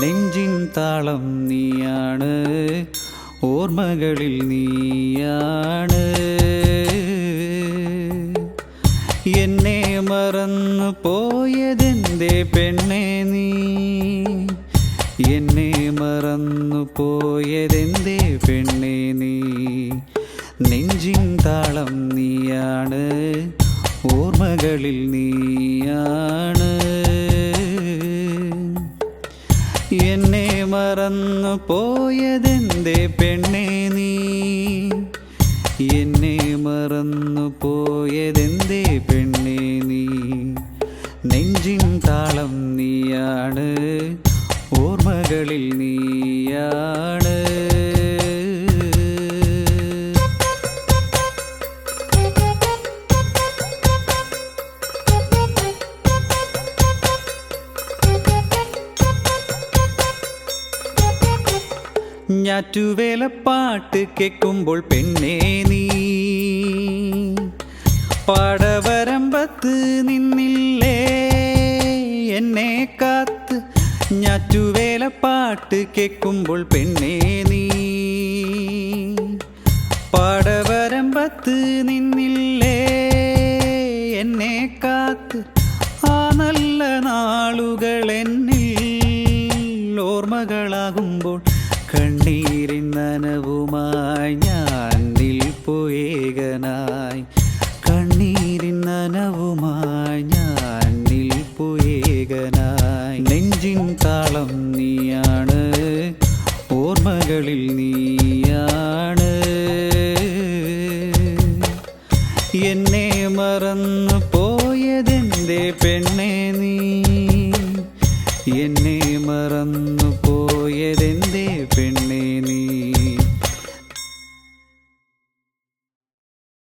നെഞ്ചിൻ താളം നീയാണ് ഓർമ്മകളിൽ നീയാണ്. എന്നെ മറന്നു പോയതെന്തേ പെണ്ണെ നീ? എന്നെ മറന്നു പോയതെന്തേ പെണ്ണെ നീ? നെഞ്ചിൻ താളം നീയാണ് ഓർമ്മകളിൽ നീയാണ്. മറന്നു പോയതെന്തേ പെണ്ണെ നീ? എന്നെ മറന്നു പോയതെന്തേ പെണ്ണെ നീ? നെഞ്ചിൻ താളം നീയാണ് ഓർമ്മകളിൽ നീയാണ്. ഞാറ്റുവേലപ്പാട്ട് കേൾക്കുമ്പോൾ പെണ്ണേ നീ. പടവരമ്പത്ത് നിന്നില്ലേ? എന്നെ കാത്ത് ഞാറ്റുവേലപ്പാട്ട് കേൾക്കുമ്പോൾ പെണ്ണേ നീ. പടവരമ്പത്ത് നിന്നില്ലേ? എന്നെ കാത്ത് ആ നല്ല നാളുകൾ എന്നിൽ ഓർമ്മകളാകുമ്പോൾ കണ്ണീരിൻ നനവുമായി ഞാൻ നിൽപ്പുയേകനായി കണ്ണീരിൻ നനവുമായി ഞാൻ നിൽപ്പുയേകനായി നെഞ്ചിൻ താളം നീയാണ് ഓർമ്മകളിൽ നീയാണ്. എന്നെ മറന്നു പോയതെന്തേ പെണ്ണെ നീ? എന്നെ മറന്നു